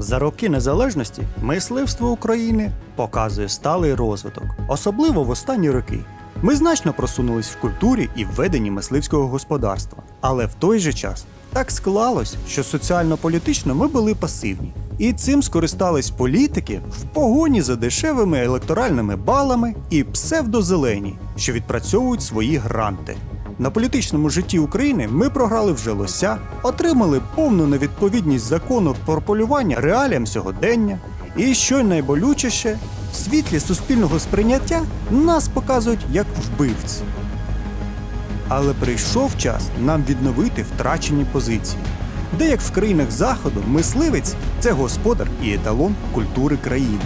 За роки незалежності мисливство України показує сталий розвиток, особливо в останні роки. Ми значно просунулись в культурі і введенні мисливського господарства. Але в той же час так склалось, що соціально-політично ми були пасивні. І цим скористались політики в погоні за дешевими електоральними балами і псевдозелені, що відпрацьовують свої гранти. На політичному житті України ми програли вже лося, отримали повну невідповідність закону про полювання реаліям сьогодення. І що найболючіше, в світлі суспільного сприйняття нас показують як вбивць. Але прийшов час нам відновити втрачені позиції. Де як в країнах Заходу мисливець це господар і еталон культури країни.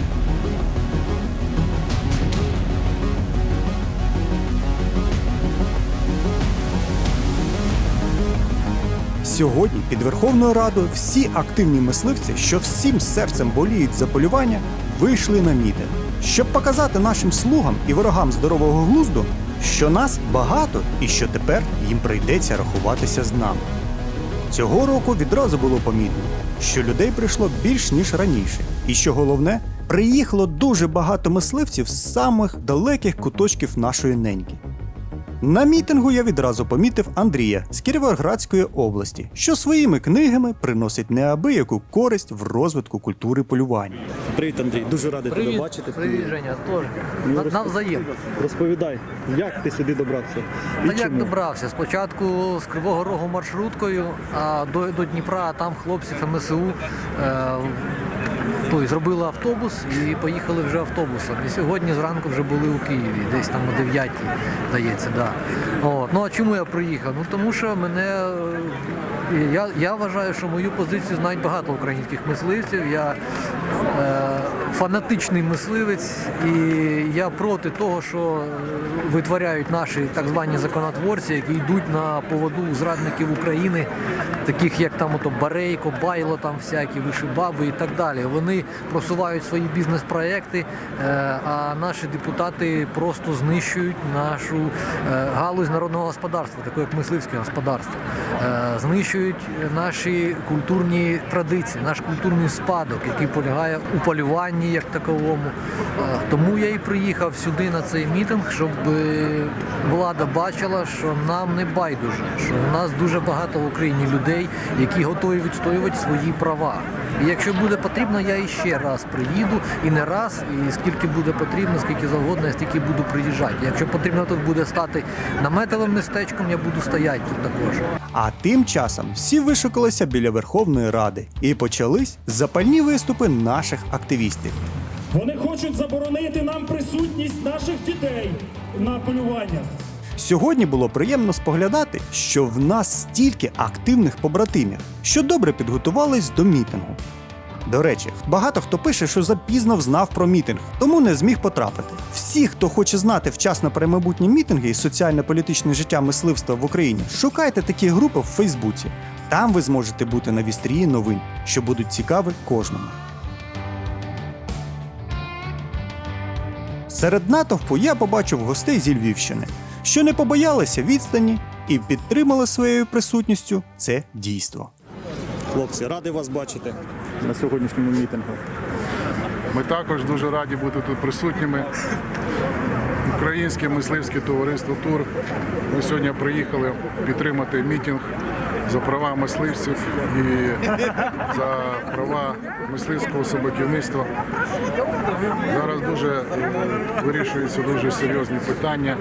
Сьогодні під Верховною Радою всі активні мисливці, що всім серцем боліють за полювання, вийшли на мітинг, щоб показати нашим слугам і ворогам здорового глузду, що нас багато і що тепер їм прийдеться рахуватися з нами. Цього року відразу було помітно, що людей прийшло більш ніж раніше, і що головне, приїхало дуже багато мисливців з самих далеких куточків нашої неньки. На мітингу я відразу помітив Андрія з Кіровоградської області, що своїми книгами приносить неабияку користь в розвитку культури полювання. Привіт, Андрій, дуже радий Привіт, привіт, Женя, теж. На, навзаєм. Розповідай, як ти сюди добрався? Та як добрався? Спочатку з Кривого Рогу маршруткою, а до, до Дніпра, а там хлопці ФМСУ е, той, зробили автобус і поїхали вже автобусом. І сьогодні зранку вже були у Києві, десь там о 9 здається. Да. От. Ну а чому я приїхав? Ну тому що мене. е, Я, я вважаю, що мою позицію знають багато українських мисливців. Я фанатичний мисливець, і я проти того, що е, витворяють наші так звані законотворці, які йдуть на поводу зрадників України, таких як там ото Барейко, Байло, там всякі вишибаби і так далі. Вони просувають свої бізнес-проекти, е, а наші депутати просто знищують нашу е, галузь народного господарства, таке як мисливське господарство. Е, Знищують наші культурні традиції, наш культурний спадок, який полягає у полюванні як таковому. Тому я і приїхав сюди на цей мітинг, щоб е, влада бачила, що нам не байдуже, що у нас дуже багато в Україні людей, які готові відстоювати свої права. І якщо буде потрібно, я іще раз приїду і не раз, і скільки буде потрібно, скільки завгодно, я стільки буду приїжджати. Якщо потрібно тут буде стати наметовим містечком, я буду стояти тут також. А тим часом всі вишукалися біля Верховної Ради і почались запальні виступи наших активістів. Вони хочуть заборонити нам присутність наших дітей на полюваннях. Сьогодні було приємно споглядати, що в нас стільки активних побратимів, що добре підготувались до мітингу. До речі, багато хто пише, що запізно взнав про мітинг, тому не зміг потрапити. Всі, хто хоче знати вчасно про майбутні мітинги і соціально-політичне життя мисливства в Україні, шукайте такі групи в Фейсбуці. Там ви зможете бути на вістрії новин, що будуть цікаві кожному. Серед натовпу я побачив гостей зі Львівщини, що не побоялися відстані і підтримали своєю присутністю це дійство. Хлопці, радий вас бачити на сьогоднішньому мітингу. Ми також дуже раді бути тут присутніми. Українське мисливське товариство Тур. Ми сьогодні приїхали підтримати мітинг за права мисливців і за права мисливського собаківництва. Зараз дуже е, вирішуються дуже серйозні питання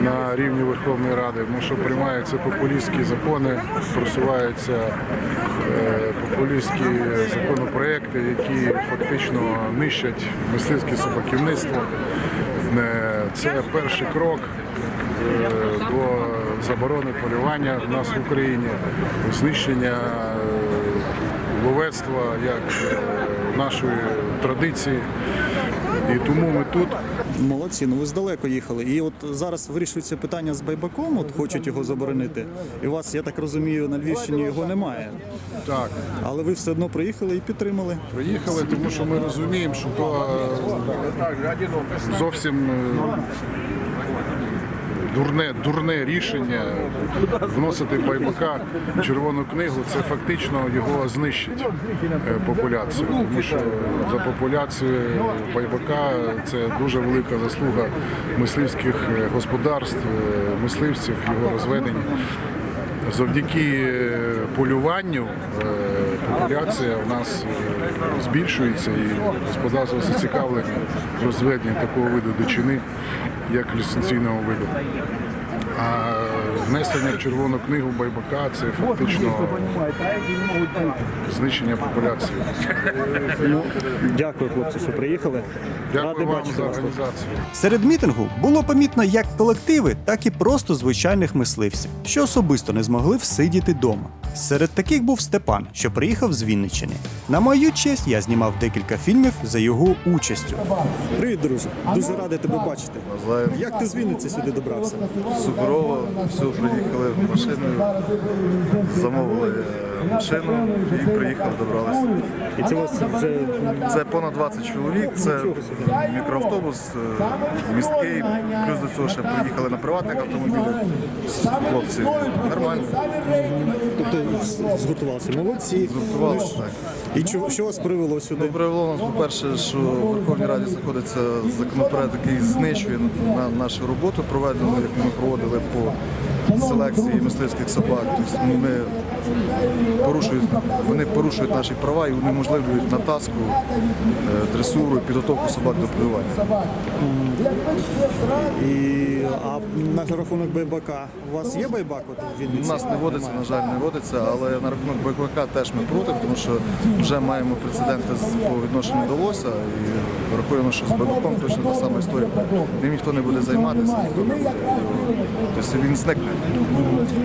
на рівні Верховної Ради, тому що приймаються популістські закони, просуваються е, популістські законопроекти, які фактично нищать мисливське собаківництво. Е, Це перший крок до заборони полювання в нас в Україні, знищення е, ловецтва як е, нашої традиції. І тому ми тут. Молодці, ну ви здалеко їхали. І от зараз вирішується питання з байбаком, от хочуть його заборонити. І у вас, я так розумію, на Львівщині його немає. Так, Але ви все одно приїхали і підтримали. приїхали, тому що ми розуміємо, що то е, зовсім дурне, дурне рішення вносити байбака в червону книгу, це фактично його знищить е, популяцію. Тому що за популяцією байбака це дуже велика заслуга мисливських е, господарств, е, мисливців, його розведення. Завдяки полюванню популяція у нас збільшується і господарство зацікавлені в розведенні такого виду дичини, як ліцензійного виду. А внесення в червону книгу байбака це фактично знищення популяції. Дякую, хлопці, що приїхали. Дякую вам бачити за вас організацію. Серед мітингу було помітно як колективи, так і просто звичайних мисливців, що особисто не змогли всидіти вдома. Серед таких був Степан, що приїхав з Вінниччини. На мою честь я знімав декілька фільмів за його участю. Привіт, друже. Дуже радий тебе бачити. Як ти з Вінниці сюди добрався? Суперово, все, приїхали машиною, замовили е, машину і приїхали, добралися. І це вже Це понад 20 чоловік, це мікроавтобус, е, місткий, плюс до цього ще приїхали на приватних автомобілях. Хлопці нормально, тобто згуртувалися. Молодці. згуртувалися. Так. І чого- що вас привело сюди? Ну, привело нас, по-перше, що в Верховній Раді знаходиться законопроект, який знищує на нашу роботу, проведену, як ми проводили по селекції мисливських собак. Тобто ми порушують, вони порушують наші права і унеможливлюють натаску, е, дресуру, підготовку собак до полювання. І а на рахунок байбака у вас є байбак от в У нас не водиться, на жаль, не водиться, але на рахунок БКВК теж ми проти, тому що вже маємо прецеденти по відношенню до лося і рахуємо, що з БКВКом точно та сама історія. Ним ніхто не буде займатися, ніхто не буде. Тобто він зникне.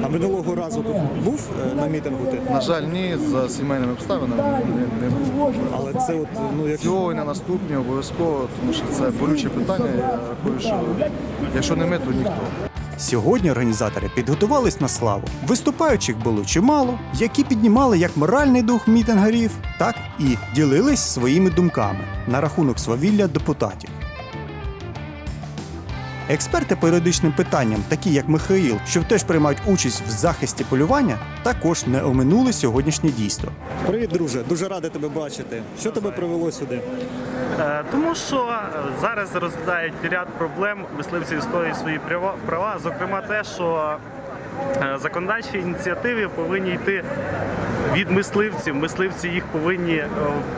А минулого разу тут був е, на мітингу ти? На жаль, ні, за сімейними обставинами не, не було. Але це от, ну як Цього і на наступні обов'язково, тому що це болюче питання. Я рахую, що якщо не ми, то ніхто. Сьогодні організатори підготувались на славу. Виступаючих було чимало, які піднімали як моральний дух мітингарів, так і ділились своїми думками на рахунок свавілля депутатів. Експерти по юридичним питанням, такі як Михаїл, що теж приймають участь в захисті полювання, також не оминули сьогоднішнє дійство. привіт, друже. Дуже радий тебе бачити. Що тебе привело сюди? Е, Тому що е, зараз розглядають ряд проблем, мисливці відстоюють свої права- права, зокрема те, що законодавчі ініціативи повинні йти від мисливців. Мисливці їх повинні е,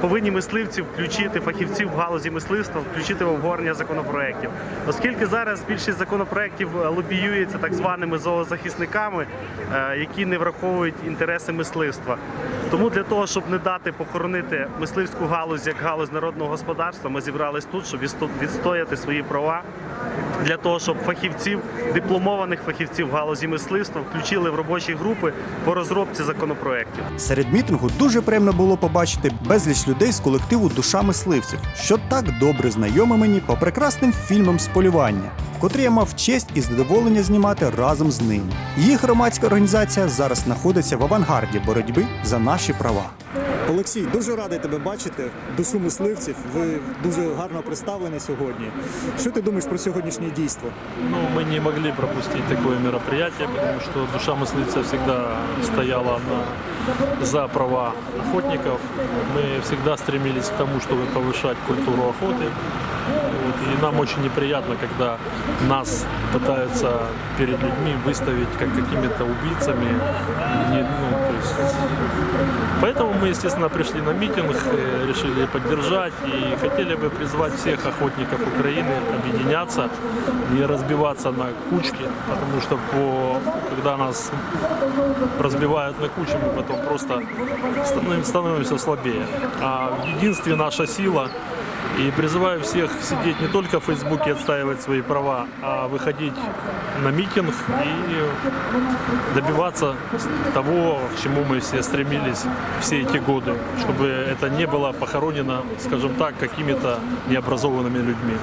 повинні мисливці включити фахівців в галузі мисливства, включити в обговорення законопроєктів. Оскільки зараз більшість законопроєктів е, лобіюється так званими зоозахисниками, е, які не враховують інтереси мисливства. Тому для того, щоб не дати похоронити мисливську галузь як галузь народного господарства, ми зібрались тут, щоб відстояти свої права. Для того щоб фахівців, дипломованих фахівців в галузі мисливства включили в робочі групи по розробці законопроєктів. Серед мітингу дуже приємно було побачити безліч людей з колективу Душа мисливців, що так добре знайомі мені по прекрасним фільмам з полювання, котрі я мав честь і задоволення знімати разом з ними. Їх громадська організація зараз знаходиться в авангарді боротьби за наші права. Олексій, дуже радий тебе бачити. Душу мисливців. Ви дуже гарно представлені сьогодні. Що ти думаєш про сьогоднішнє дійство? Ну, мы не могли пропустить такое мероприятие, потому что душа мыслица всегда стояла на, за права охотников. Мы всегда стремились к тому, чтобы повышать культуру охоты. Вот, И нам очень неприятно, когда нас пытаются перед людьми выставить как какими-то убийцами. Не- ну, то есть, Поэтому мы, естественно, пришли на митинг, э, решили поддержать и хотели бы призвать всех охотников Украины объединяться, не разбиваться на кучки, потому что по, когда нас разбивают на кучи, мы потом просто становим- становимся слабее. А единстве наша сила. И призываю всех сидеть не только в Фейсбуке и отстаивать свои права, а выходить на митинг и добиваться того, к чему мы все стремились все эти годы, чтобы это не было похоронено, скажем так, какими-то необразованными людьми.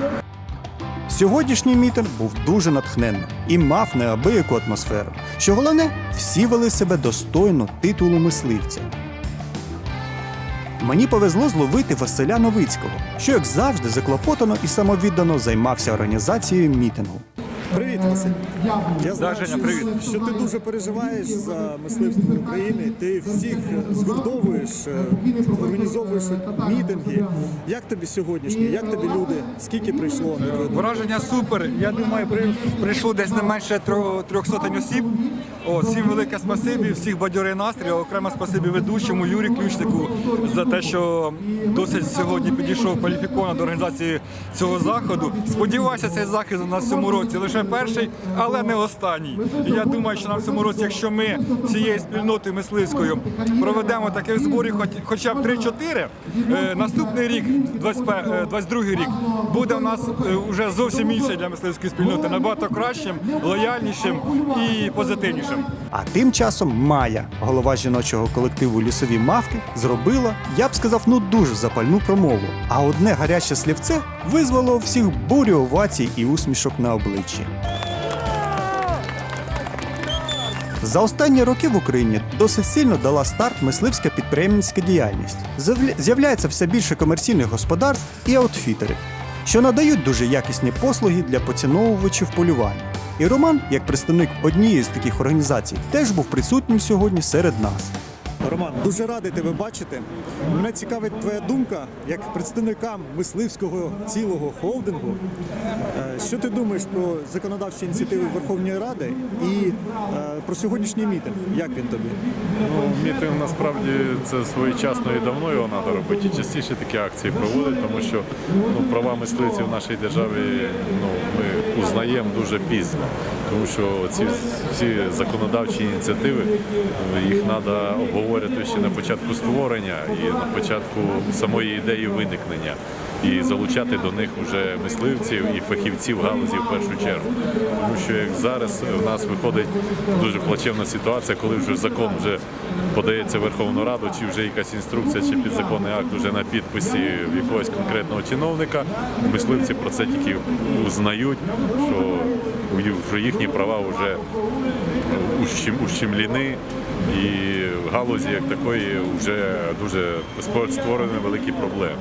Сьогоднішній мітинг був дуже натхненним і мав неабияку атмосферу. Що головне, всі вели себе достойно титулу мисливця. Мені повезло зловити Василя Новицького, що, як завжди, заклопотано і самовіддано займався організацією мітингу. Привіт, Василь. Я знаю, Женя, що, привіт. що ти дуже переживаєш за мисливство України. Ти всіх е, згуртовуєш, е, організовуєш мітинги. Як тобі сьогоднішні? Як тобі люди? Скільки прийшло? Враження супер. Я думаю, прийшло десь не менше трьох сотень осіб. О, всім велике спасибі, всіх бадьорий настрій. Окремо спасибі ведучому Юрію Ключнику за те, що досить сьогодні підійшов кваліфіковано до організації цього заходу. Сподіваюся, цей захід у нас в цьому році лише перший, але не останній. І я думаю, що на в цьому році, якщо ми всією спільнотою мисливською проведемо таких зборів, хоч, хоча б 3-4, е, наступний рік, 25, е, 22 рік, буде у нас е, вже зовсім інший для мисливської спільноти, набагато кращим, лояльнішим і позитивнішим. А тим часом Майя, голова жіночого колективу Лісові мавки, зробила, я б сказав, ну дуже запальну промову. А одне гаряче слівце визвало у всіх бурю овацій і усмішок на обличчі. За останні роки в Україні досить сильно дала старт мисливська підприємницька діяльність. З'являється все більше комерційних господарств і аутфітерів, що надають дуже якісні послуги для поціновувачів полювання. І Роман, як представник однієї з таких організацій, теж був присутнім сьогодні серед нас. Роман, дуже радий тебе бачити. Мене цікавить твоя думка як представникам мисливського цілого холдингу. Що ти думаєш про законодавчі ініціативи Верховної Ради і е, про сьогоднішній мітинг? Як він тобі? Ну, мітинг насправді це своєчасно і давно його треба робити. І частіше такі акції проводять, тому що ну, права мисливців в нашій державі ну, ми узнаємо дуже пізно. Тому що ці всі законодавчі ініціативи їх треба обговорювати ще на початку створення і на початку самої ідеї виникнення. І залучати до них вже мисливців і фахівців галузі в першу чергу. Тому що як зараз в нас виходить дуже плачевна ситуація, коли вже закон вже подається в Верховну Раду, чи вже якась інструкція, чи підзаконний акт вже на підписі в якогось конкретного чиновника. Мисливці про це тільки узнають, що, їхні права вже ущем, ущемлені. І в галузі як такої вже дуже створені великі проблеми.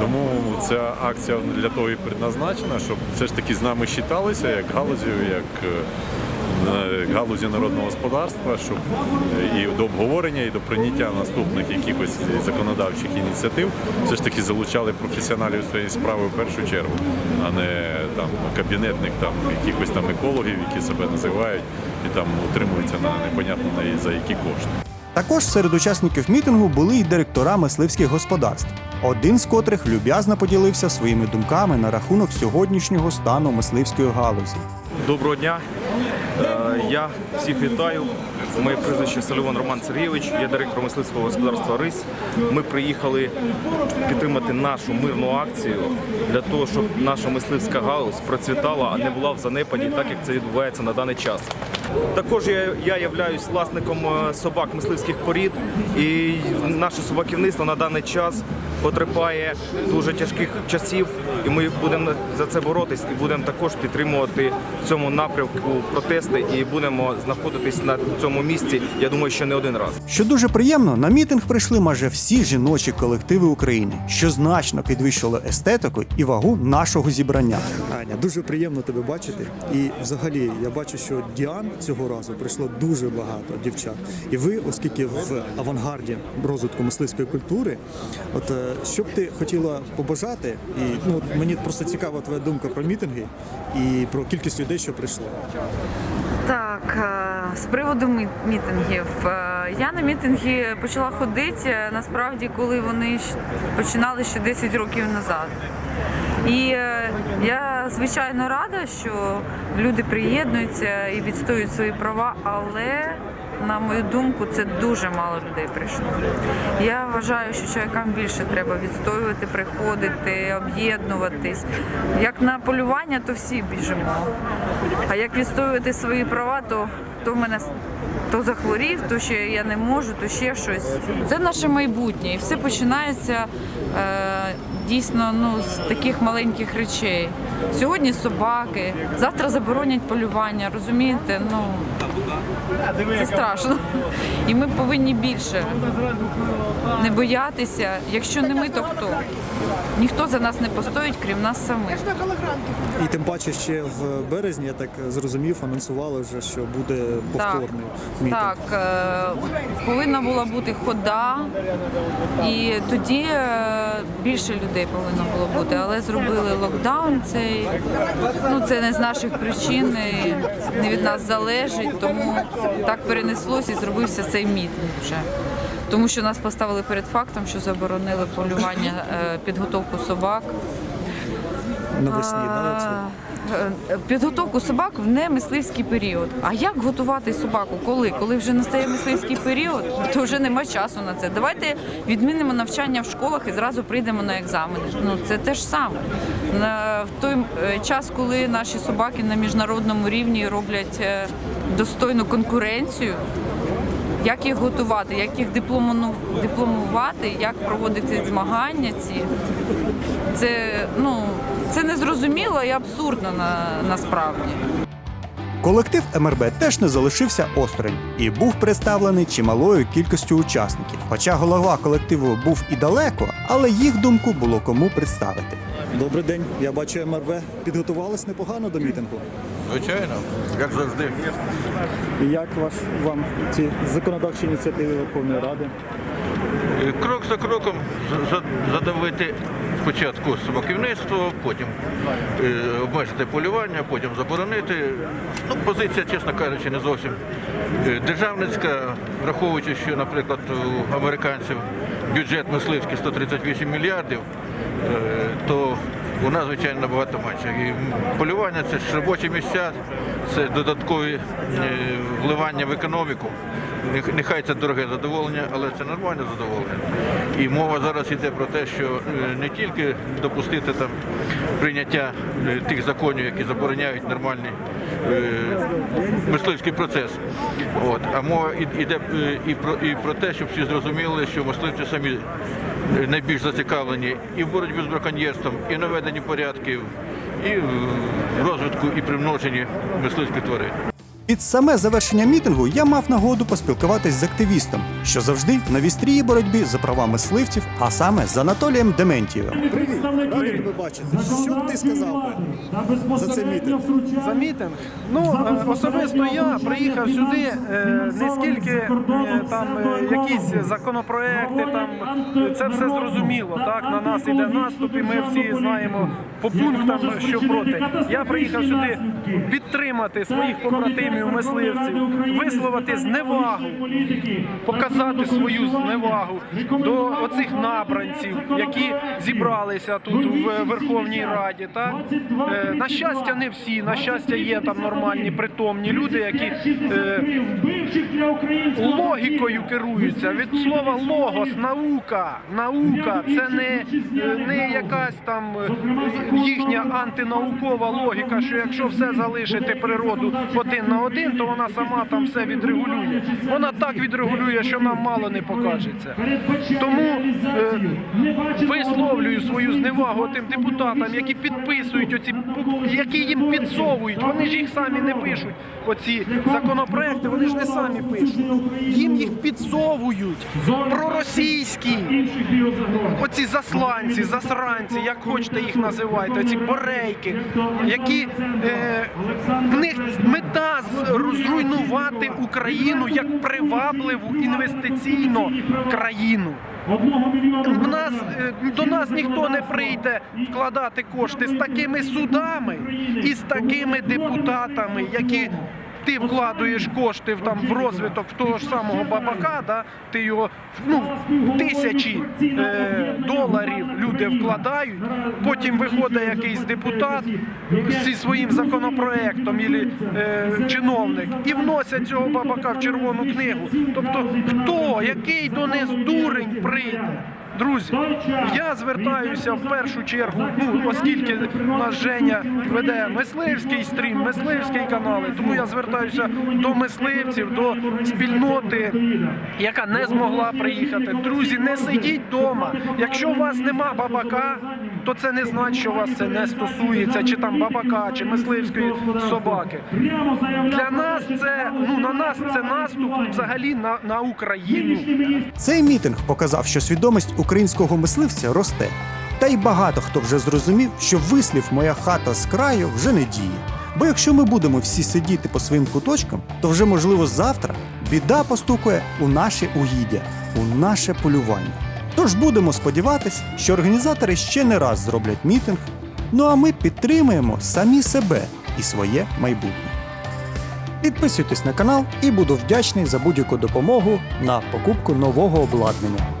Тому ця акція для того і предназначена, щоб все ж таки з нами вважалися як галузю, як е, галузі народного господарства, щоб і до обговорення, і до прийняття наступних якихось законодавчих ініціатив все ж таки залучали професіоналів своєї справи в першу чергу, а не там кабінетних там якихось там екологів, які себе називають і там утримуються на непонятно на за які кошти. Також серед учасників мітингу були й директора мисливських господарств, один з котрих люб'язно поділився своїми думками на рахунок сьогоднішнього стану мисливської галузі. Доброго дня. Е, Я всіх вітаю. Моє прізвище Салівон Роман Сергійович, я директор мисливського господарства Рись. Ми приїхали підтримати нашу мирну акцію для того, щоб наша мисливська галузь процвітала, а не була в занепаді, так як це відбувається на даний час. Також я, я являюсь власником е, собак мисливських порід, і наше собаківництво на даний час потерпає дуже тяжких часів, і ми будемо за це боротись і будемо також підтримувати в цьому напрямку протести і будемо знаходитись на цьому місці. Я думаю, що не один раз. Що дуже приємно, на мітинг прийшли майже всі жіночі колективи України, що значно підвищило естетику і вагу нашого зібрання. Аня, дуже приємно тебе бачити. І взагалі я бачу, що Діан цього разу прийшло дуже багато дівчат. І ви, оскільки в авангарді розвитку мисливської культури, от е, що б ти хотіла побажати, і ну мені просто цікава твоя думка про мітинги і про кількість людей, що прийшло. Так, е, з приводу мітингів. Е, Я на мітинги почала ходити е, насправді, коли вони починали ще 10 років назад. І я звичайно рада, що люди приєднуються і відстоюють свої права, але на мою думку, це дуже мало людей прийшло. Я вважаю, що чоловікам більше треба відстоювати, приходити, об'єднуватись. Як на полювання, то всі біжимо. А як відстоювати свої права, то, то мене то захворів, то ще я не можу, то ще щось. Це наше майбутнє, і все починається е, дійсно ну, з таких маленьких речей. Сьогодні собаки, завтра заборонять полювання, розумієте? Ну це страшно. І ми повинні більше не боятися. Якщо не ми, то хто? Ніхто за нас не постоїть, крім нас самих. І тим паче ще в березні, я так зрозумів, анонсували вже, що буде повторний мітинг. Так, е, повинна була бути хода, і тоді е, більше людей повинно було бути, але зробили локдаун цей. Ну це не з наших причин, не від нас залежить, тому так перенеслось і зробився цей мітинг вже. Тому що нас поставили перед фактом, що заборонили полювання, е, підготовку собак. Навесні, да, Підготовку собак в немисливський період. А як готувати собаку? Коли? Коли вже настає мисливський період, то вже нема часу на це. Давайте відмінимо навчання в школах і зразу прийдемо на екзамени. Ну це те ж саме. На в той е, час, коли наші собаки на міжнародному рівні роблять е, достойну конкуренцію. Як їх готувати, як їх дипломувати, як проводити змагання ці. Це ну це незрозуміло і абсурдно на, насправді. Колектив МРБ теж не залишився осторонь і був представлений чималою кількістю учасників. Хоча голова колективу був і далеко, але їх думку було кому представити. Добрий день. Я бачу МРВ. Підготувались непогано до мітингу. Звичайно, як завжди. І як ваш вам ці законодавчі ініціативи Верховної Ради? Е, Крок за кроком за- за- задавити спочатку собаківництво, потім е, обмежити полювання, потім заборонити. Ну, позиція, чесно кажучи, не зовсім е, державницька, враховуючи, що, наприклад, у американців бюджет мисливський 138 мільярдів, то у нас, звичайно, набагато менше. І полювання це ж робочі місця, це додаткові е, вливання в економіку. Нехай це дороге задоволення, але це нормальне задоволення. І мова зараз йде про те, що е, не тільки допустити там прийняття е, тих законів, які забороняють нормальний е, мисливський процес. От. А мова йде е, і про, і про те, щоб всі зрозуміли, що мисливці самі е, найбільш зацікавлені і в боротьбі з браконьєрством, і наведенні порядків, і в розвитку і примноженні мисливських тварин. Під саме завершення мітингу я мав нагоду поспілкуватись з активістом, що завжди на вістрії боротьбі за права мисливців, а саме з Анатолієм Дементієвим. Привіт, радий тебе бачити. Що б ти сказав би за цей мітинг? За мітинг. Ну е, особисто я приїхав сюди е, не скільки е, там якісь законопроекти, там це все зрозуміло. Так на нас іде наступ, і ми всі знаємо по пунктам, що проти. Я приїхав сюди підтримати своїх побратимів, мисливців, висловити зневагу, показати свою зневагу до оцих набранців, які зібралися тут в Верховній Раді. Так Е, на щастя, не всі. На щастя, є там нормальні притомні люди, які е, логікою керуються. Від слова логос, наука. Наука це не, не якась там е, їхня антинаукова логіка, що якщо все залишити природу один на один, то вона сама там все відрегулює. Вона так відрегулює, що нам мало не покажеться. Тому е, висловлюю свою зневагу тим депутатам, які підписують оці, які їм підсовують. Вони ж їх самі не пишуть. Оці законопроекти, вони ж не самі пишуть. Їм їх підсовують. Проросійські. Оці засланці, засранці, як хочете їх називайте, оці борейки, які е, в них мета зруйнувати Україну як привабливу інвестиційно країну. В нас е, до нас ніхто не прийде вкладати кошти з такими судами і з такими депутатами, які ти вкладуєш кошти в там в розвиток того ж самого бабака, да, ти його ну, тисячі е, доларів люди вкладають, потім виходить якийсь депутат зі своїм законопроектом ілі, е, чиновник і вносять цього бабака в червону книгу. Тобто хто, який до них дурень прийде? Друзі, я звертаюся в першу чергу, ну оскільки нас Женя веде мисливський стрім, мисливський канали, тому я звертаюся до мисливців, до спільноти, яка не змогла приїхати. Друзі, не сидіть вдома. Якщо у вас нема бабака, то це не значить, що вас це не стосується, чи там бабака, чи мисливської собаки. Для нас це ну на нас це наступ взагалі на, на Україну. Цей мітинг показав, що свідомість українського мисливця росте. Та й багато хто вже зрозумів, що вислів моя хата з краю вже не діє. Бо якщо ми будемо всі сидіти по своїм куточкам, то вже можливо завтра біда постукає у наше угіддя, у наше полювання. Тож будемо сподіватись, що організатори ще не раз зроблять мітинг. Ну а ми підтримуємо самі себе і своє майбутнє. Підписуйтесь на канал і буду вдячний за будь-яку допомогу на покупку нового обладнання.